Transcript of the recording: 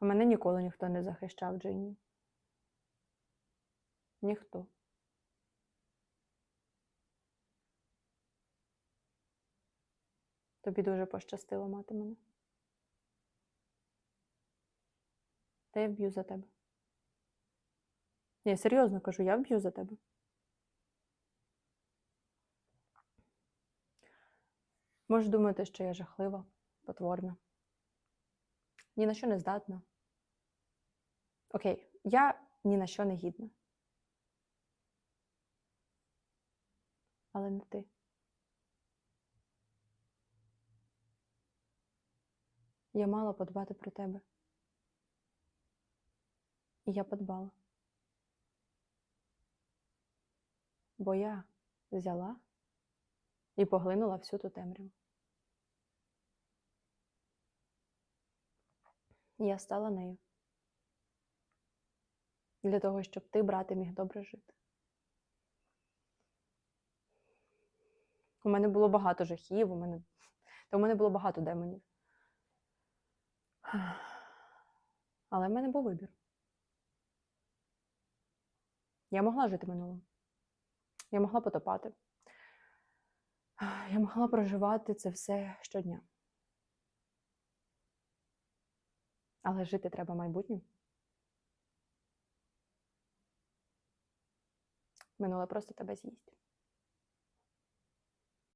А мене ніколи ніхто не захищав, Джині. Ніхто. Тобі дуже пощастило мати мене. Та я вб'ю за тебе. Ні, серйозно кажу, я вб'ю за тебе. Можеш думати, що я жахлива, потворна. Ні на що не здатна. Окей, я ні на що не гідна. Але не ти. Я мала подбати про тебе. І я подбала. Бо я взяла і поглинула всю ту темряву. Я стала нею. Для того, щоб ти, брате, міг добре жити. У мене було багато жахів, у мене... та у мене було багато демонів. Але в мене був вибір. Я могла жити минулим. Я могла потопати. Я могла проживати це все щодня. Але жити треба майбутнім. Минуле просто тебе з'їсть.